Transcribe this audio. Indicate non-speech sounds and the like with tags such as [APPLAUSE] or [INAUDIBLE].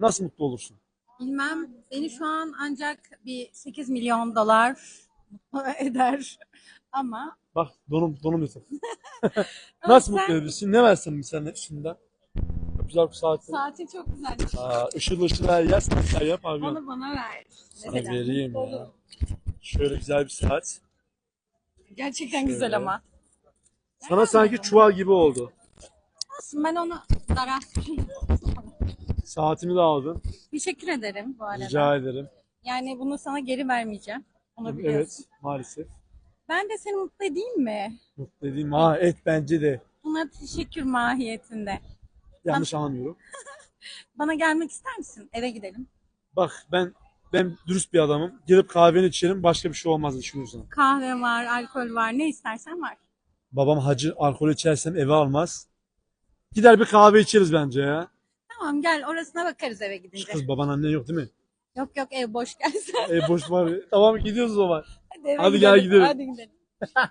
nasıl mutlu olursun? Bilmem beni şu an ancak bir 8 milyon dolar mutlu [LAUGHS] eder. Ama Bak donum donum. [LAUGHS] [LAUGHS] Ama Nasıl sen- mutlu ediyorsun? Ne versin sen şimdiden? Çok Güzel bir saat. Saatin çok güzel. Aa, ışıl ışıl her yer sen yap abi. Onu bana ver. Sana Mesela. vereyim ya. Şöyle güzel bir saat. Gerçekten güzel ama. Sana sanki çuval gibi oldu. Olsun ben onu daraltayım. Saatimi de aldın. Teşekkür ederim bu arada. Rica ederim. Yani bunu sana geri vermeyeceğim. Onu biliyorsun. Evet maalesef. Ben de seni mutlu edeyim mi? Mutlu dediğim ha et bence de. Buna teşekkür mahiyetinde. Yanlış anlamıyorum. [LAUGHS] Bana gelmek ister misin? Eve gidelim. Bak ben ben dürüst bir adamım. Gelip kahveni içerim başka bir şey olmaz düşünüyorsan. Kahve var, alkol var, ne istersen var. Babam hacı alkol içersem eve almaz. Gider bir kahve içeriz bence ya. Tamam gel orasına bakarız eve gidince. kız baban annen yok değil mi? Yok yok ev boş gelsin. E boş var. tamam gidiyoruz o zaman. Hadi, eve Hadi gel gidelim. Hadi gidelim. [LAUGHS]